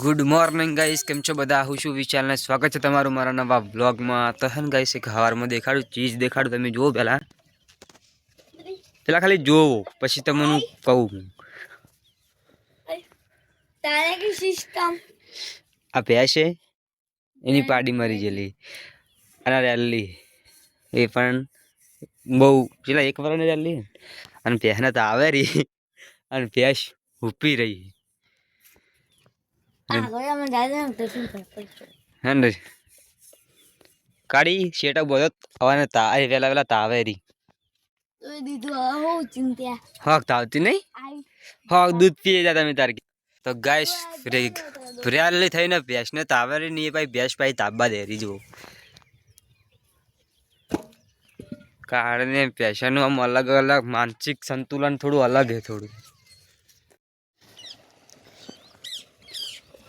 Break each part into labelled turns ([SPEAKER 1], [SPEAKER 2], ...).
[SPEAKER 1] Good morning ગાઈશ કેમ છો બધા? હું છું વિશાલને સ્વાગત છે તમારું મારા નવા બ્લોગમાં તો હે ને એક હવારમાં દેખાડું ચીજ દેખાડું. તમે જુઓ પહેલાં. પહેલાં ખાલી જોવો પછી તમને કહું.
[SPEAKER 2] હું
[SPEAKER 1] આ ભેંસ છે. એની પાડી મરી ગયેલી. અને રેલી. એ પણ બહુ પેલા એક વારની રેલી. અને ભેંસને તો આવે રહી. અને ભેંસ ઊભી રહી. કાઢી કાળી શેટા બોલો અવાને તા પેલા પેલા વેલા તાવે
[SPEAKER 2] રી
[SPEAKER 1] હક તાવતી નહીં? હક દૂધ પીએ જા તમે તાર તો ગાઈસ ભ્રેલી થઈને ભેંસને તાવે રી નહીં ભાઈ ભેંસ ભાઈ તાબા દેરી જુઓ. કાળને ભેંસનું આમ અલગ અલગ માનસિક સંતુલન થોડું અલગ હે થોડું.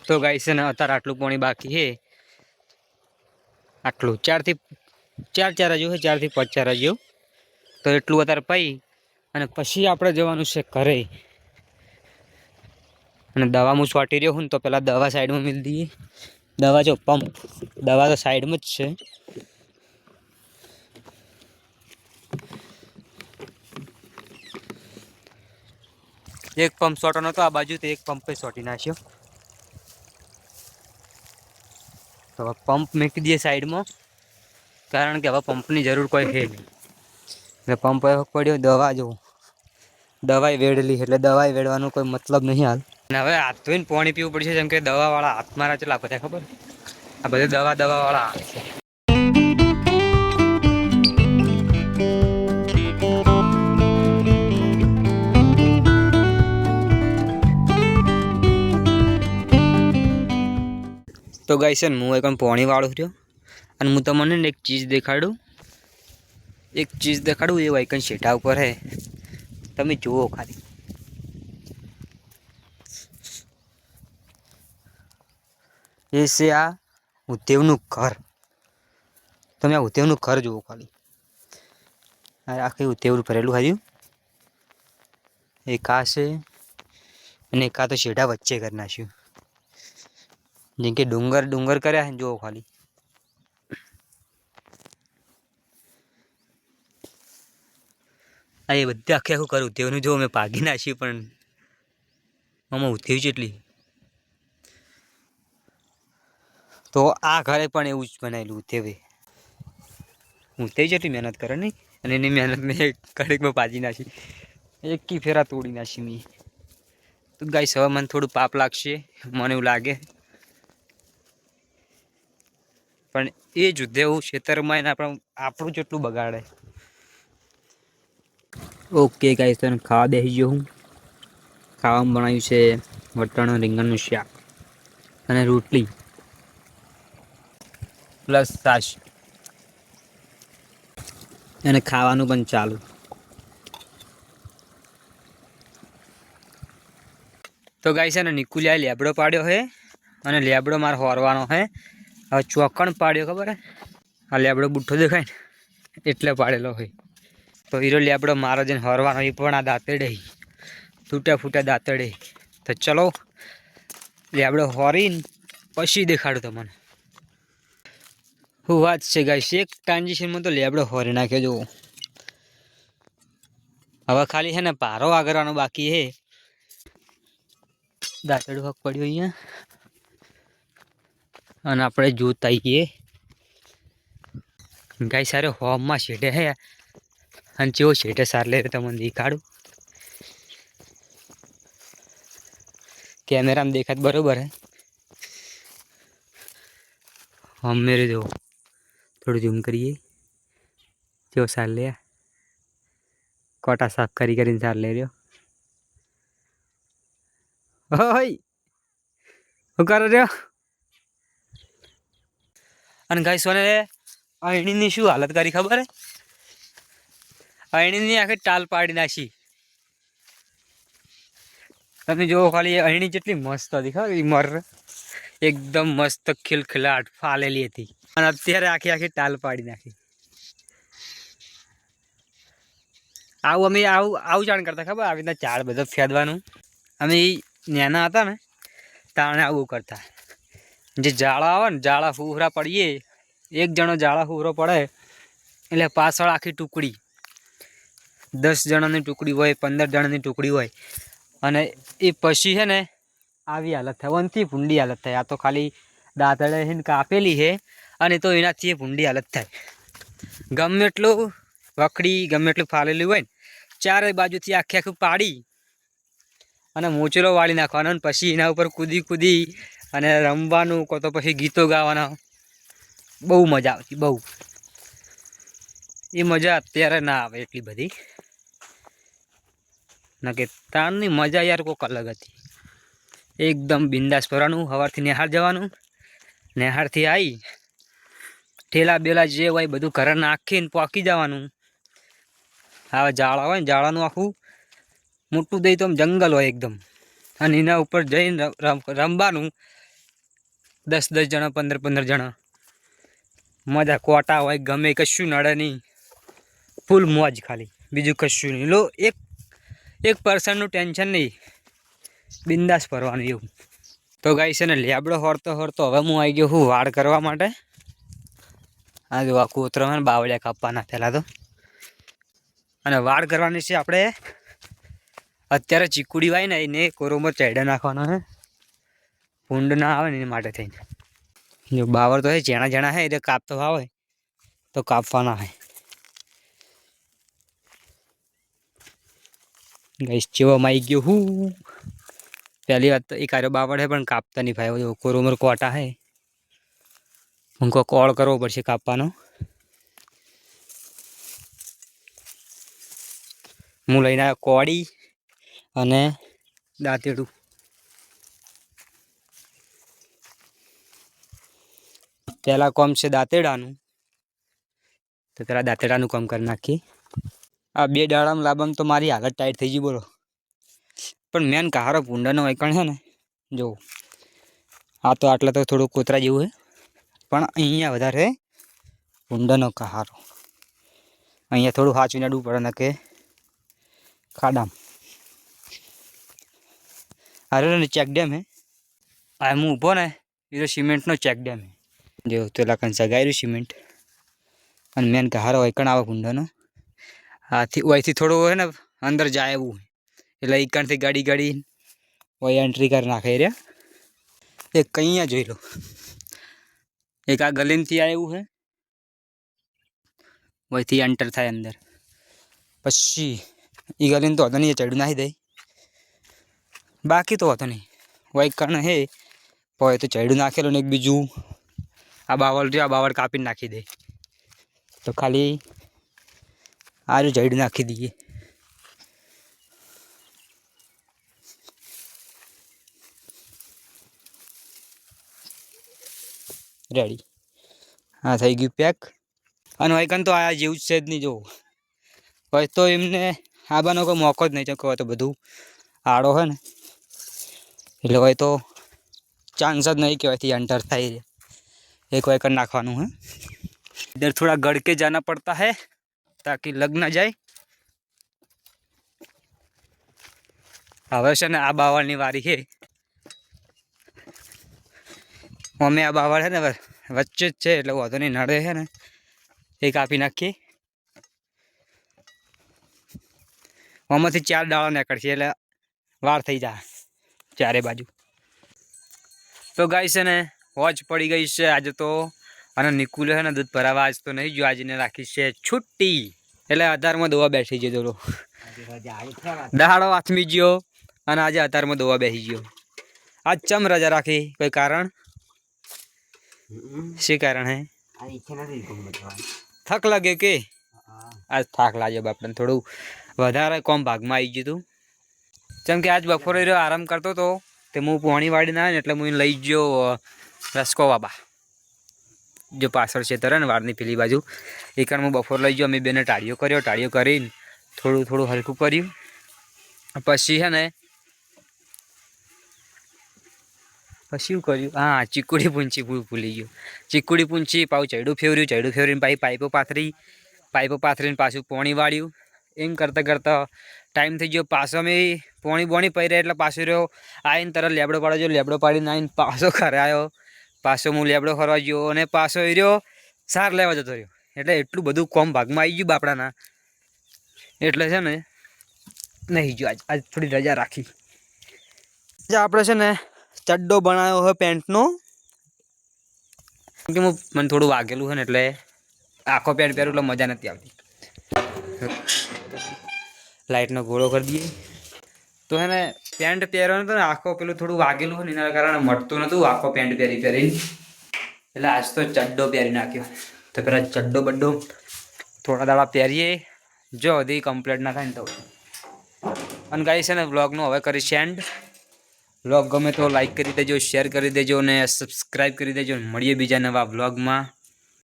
[SPEAKER 1] તો ગાઈસ ને, અત્યારે આટલું પાણી બાકી છે. આટલું, ચારથી, ચાર ચાર હજુ છે ચારથી પાંચ ચાર હજુ તો એટલું અત્યારે પાઈ અને પછી આપણે જવાનું છે ઘરે. અને દવા હું છોટી રહ્યો હું તો પહેલાં દવા સાઈડમાં મિલ દઈએ. દવા જો પંપ, દવા તો સાઈડમાં જ છે. એક પંપ સોટો હતો આ બાજુ તો એક પંપે સોટી નાખ્યો તો હવે પંપ મૂકી દઈએ સાઈડમાં કારણ કે હવે પંપની જરૂર કોઈ છે નહીં. એટલે પંપ એવો પડ્યો, દવા જો દવાઈ વેડલી, એટલે દવાઈ વેડવાનો કોઈ મતલબ નહીં હાલ. અને હવે હાથ ધોઈને પાણી પીવું પડશે, જેમ કે દવાવાળા હાથ મારા ચેલા બધા, ખબર? આ બધા દવા દવાવાળા હાથ છે. તો ગાઈ છે ને, હું એક પાણી વાળું રહ્યો અને હું તમને એક ચીજ દેખાડું. એક ચીજ દેખાડું, એ વાયકન શેઠા ઉપર હે. તમે જુઓ ખાલી. એ છે આ ઉદ્યોગનું ઘર. તમે આ ઉદ્યોગનું ઘર જુઓ ખાલી. આખી ઉદ્યોગ ભરેલું હાર્યું એક આ છે અને એક આ તો શેઢા વચ્ચે કરી નાખ્યું. જેમ કે ડુંગર ડુંગર કર્યા છે જુઓ ખાલી. આ એ બધા આખે આખું કરું? તેનું જો મેં પાગી નાખ્યું પણ આમાં ઉથ્યું જેટલી તો આ ઘરે પણ એવું જ બનાવેલું ઉથેવે ઉથેવી જેટલી મહેનત કરે નહીં? અને એની મહેનત મેં કડકમાં પાજી નાખી. એક ફેરા તોડી નાખી મેં. તો ગાઈસ, હવે મને થોડું પાપ લાગશે. મને એવું લાગે. પણ એ જ ઉદ્યોગ ખેતરમાં એને આપણે જેટલું બગાડે. ઓકે ગાઈસ, તને ખાવા બેસી ગયો હું. ખાવામાં બનાવ્યું છે વટાણા, રીંગણનું શાક અને રોટલી. પ્લસ છાશ. અને ખાવાનું પણ ચાલુ. તો ગાઈ છે ને નિકુલિયા લેબડો પાડ્યો છે અને લેબડો મારે હોરવાનો છે હવે ચોકણ પાડ્યો ખબર હે? આ લેબડો બુઠ્ઠો દેખાય ને, એટલે પાડેલો હોય. તો હીરો લેબડો મારો જઈને હરવાનો એ પણ આ દાંતેડે તૂટ્યા ફૂટ્યા દાંતેડે તો ચલો, લેબડો હોરીને પછી દેખાડું તમને. હું વાત છે ગાઈસ એક ટ્રાન્ઝેક્શનમાં તો લેબડો હોરી નાખ્યો જુઓ. હવે ખાલી છે ને પારો આગળવાનો બાકી છે દાંતડું હક પડ્યું અહીંયા. અને આપણે જોતા આવીએ ગાય સારે હોમમાં શેઢે હે. અને જેવો શેઢે સાર લે તમને દેખાડું. કેમેરામાં દેખાત બરોબર હે. હમ મેરે જો. થોડું ઝૂમ કરીએ. જેવો સાર લે. કોટા સાફ કરી કરીને સાર લે રહ્યો. હોય શું કરો રહ્યો? અને ગાઈસ, સોને અણીની શું હાલત કરી ખબર? હે અણીની આખી ટાલ પાડી નાખી. તમે જુઓ, ખાલી અણી જેટલી મસ્ત હતી ખબર મર. એકદમ મસ્ત ખિલખિલાટ ફાલેલી હતી. અને અત્યારે આખી આખી ટાલ પાડી નાખી. આવું અમે આવું આવું જાણ કરતા ખબર, આવી રીતના ઝાડ બધો ફેદવાનું. અમે નાના હતા ને, તાણે આવું કરતા. જે જાળા આવે ને જાળા ફૂફરા પડીએ, એક જણો જાળા ફૂફરો પડે, એટલે પાછળ આખી ટુકડી. દસ જણાની ટુકડી હોય, પંદર જણાની ટુકડી હોય. અને એ પછી છે ને, આવી હાલત થાય. વનથી ભૂંડી હાલત થાય. આ તો ખાલી દાંતળે છે કાપેલી છે, અને તો એનાથી એ ભૂંડી હાલત થાય. ગમે એટલું વખડી, ગમે એટલું ફાલેલું હોય ને ચારે બાજુથી આખી આખું પાડી અને મોચરો વાળી નાખવાનો અને પછી એના ઉપર કૂદી કૂદી અને રમવાનું કો તો પછી ગીતો ગાવાના. બહુ મજા આવતી, બહુ. એ મજા અત્યારે ના આવે એટલી બધી. નકે તાણની મજા યાર કોઈક અલગ હતી. એકદમ બિંદાસ ફરવાનું સવારથી નિહાળ જવાનું. નિહાળથી આવી ઠેલા બેલા જે હોય બધું ઘરે નાખીને પોકી જવાનું. હવે જાળા હોય ને જાળાનું આખું મોટું દઈ તો જંગલ હોય એકદમ. અને એના ઉપર જઈને રમ- રમ- રમવાનું. દસ દસ જણા, પંદર પંદર જણા. મજા કોટા હોય, ગમે કશું નડે નહીં. ફૂલ મોજ ખાલી, બીજું કશું નહીં. લો, એક એક પર્સનનું ટેન્શન નહીં. બિંદાસ ફરવાનું એવું. તો ગાઈ છે ને લેબડો હોરતો હોરતો હવે હું આવી ગયો હું વાડ કરવા માટે. આ જો આ કૂતરો ને, બાવળિયા કાપવાના પહેલાં તો. અને વાડ કરવાની છે આપણે. અત્યારે ચીકુડી વાય ને, એને કોરોમાં ચડ્યા નાખવાનો છે. ભૂંડ ના આવે ને એના માટે થઈને. જો બાવર તો છે જેણા જેણા હે, એટલે કાપતો આવે તો કાપવાના હે. ગઈશ ચેવો માઈ ગયો હું. પહેલી વાત તો એ આરો બાવળ છે પણ કાપતા નહીં ભાઈ. કોરોમર કોટા છે ઉनको કોળ કરવો પડશે કાપવાનો. હું લઈને આવ્યો કોળી અને દાંતેડું. પહેલાં કોમ છે દાંતેડાનું. તો પેલા દાંતેડાનું કામ કરી નાખીએ આ બે દાડામાં લાવવામાં તો મારી હાલત ટાઈટ થઈ ગઈ બોલો. પણ મેન કહારો ભૂંડાનો વૈકણ છે ને જો. આ તો આટલા તો થોડું કોતરા જેવું છે. પણ અહીંયા વધારે ભૂંડાનો કહારો અહીંયા થોડું સાચવીને અડવું પડે ને કે ખાડામ અરે ને ચેક ડેમ હે. આ હું ઊભો ને એ તો સિમેન્ટનો ચેક ડેમ હે. જો પેલા કન સગાયેલું સિમેન્ટ અને મેન કહારો વૈકણ આવે ભૂંડાનો આથી ઓયથી થોડું હોય ને અંદર જાય એવું એટલે ઈકણથી ગાડી ગાડી ઓય એન્ટ્રી કરી નાખે રહ્યા એક કઅહીંયા જોઈ લો એક આ ગલીમથી આવ્યું છે ઓયથી એન્ટર થાય અંદર પછી એ ગલીને તો હતો નહીં એ ચડ્યું નાખી દે બાકી તો હતો નહીં વાઈક કારણ હે હોય તો ચડ્યું નાખેલું ને એક બીજું આ બાવળ જો આ બાવળ કાપીને નાખી દે. તો ખાલી આ જો જઈડ નાખી દઈએ. રેડી હા, થઈ ગયું પેક અને વૈકન તો આ જેવું જ છે જ નહીં જોવું હોય તો એમને આવવાનો કોઈ મોકો જ નહીં ચકો હોય તો બધું આડો હોય ને. એટલે હોય તો ચાન્સ જ નહીં કહેવાયથી એન્ટર થાય રે એક વૈકન નાખવાનું હે इधर थोड़ा गड़ के जाना पड़ता है ताकि लग ना जाए હવે છે ને આ બાવળની વારી છે અમે આ બાવળ છે ને વ- વચ્ચે જ છે એટલે વાંધો નહીં નડે છે ને એ કાપી નાખીએ આમાંથી ચાર દાળા નીકળશે એટલે વાર થઈ જાય ચારે બાજુ તો ગાય છે ને વોચ પડી ગઈ છે આજે તો. અને નિકુલે છે ને દૂધ ભરાવા આજ તો નહીં જો આજને રાખી છે છુટ્ટી. એટલે અધારમાં દોવા બેસી ગયો દોરો. દહાડો આથમી ગયો અને આજે અધારમાં દોવા બેસી ગયો. આજ ચમ રજા રાખી? કોઈ કારણ? શું કારણ હે? થક લાગે કે? આજ થાક લાગ્યો બાપને થોડું. વધારે કોમ ભાગમાં આવી ગયું હતું જેમ કે આજ બપોરે આરામ કરતો હતો તે હું પોણી વાળી ના એટલે હું લઈ ગયો રસકો બાબા જો પાછળ છે તરે ને વારની પેલી બાજુ. એ કારણ હું બપોર લઈ ગયો. અમે બેને ટાળીઓ કર્યો. ટાળીઓ કરીને થોડું થોડું હલકું કર્યું. પછી છે ને પછી શું કર્યું? હા, ચીકુડી પૂંચી ભૂલી ગયો. ચીકુડી પૂંચી પાછું ચૈડું ફેવર્યું. ચૈડું ફેવરીને પાછી પાઇપો પાથરી. પાઇપો પાથરીને પાછું પોણી વાળ્યું. એમ કરતાં કરતાં ટાઈમ થઈ ગયો. પાછો અમે પોણી બોણી પહેર્યા એટલે પાછો રહ્યો. આવીને તરત લેબડો પાડો જો લેબડો પાડીને આવીને પાછો આવ્યો. પાછો હું લેબડો ફરવા ગયો અને પાછો એ રહ્યો, સાર લેવા જતો રહ્યો. એટલે એટલું બધું કોમ ભાગમાં આવી ગયું બાપડાના. એટલે છે ને, નહીં ગયો. આજ આજ થોડી રજા રાખી. આપણે છે ને ચડ્ડો બનાવ્યો હોય પેન્ટનો. કે હું, મને થોડું વાગેલું છે ને એટલે આખો પેન્ટ પહેરું એટલે મજા નથી આવતી. લાઇટનો ઘોડો કરી દઈએ. તો હે ને પેન્ટ પહેરવાનું તો ને આખો પેલું થોડું વાગેલું હોય ને એના કારણે મળતું નતું આખો પેન્ટ પહેરી પહેરીને. એટલે આજ તો ચડ્ડો પહેરી નાખ્યો. તો પેલા ચડ્ડો બડ્ડો થોડા દાડા પહેરીએ. જો હજી કમ્પ્લીટ ના થાય ને તો. અને ગાઈ છે ને બ્લોગનું હવે કરી સેન્ડ વ્લોગ ગમે તો લાઈક કરી દેજો શેર કરી દેજો અને સબસ્ક્રાઈબ કરી દેજો. મળીએ બીજા નવા વ્લોગમાં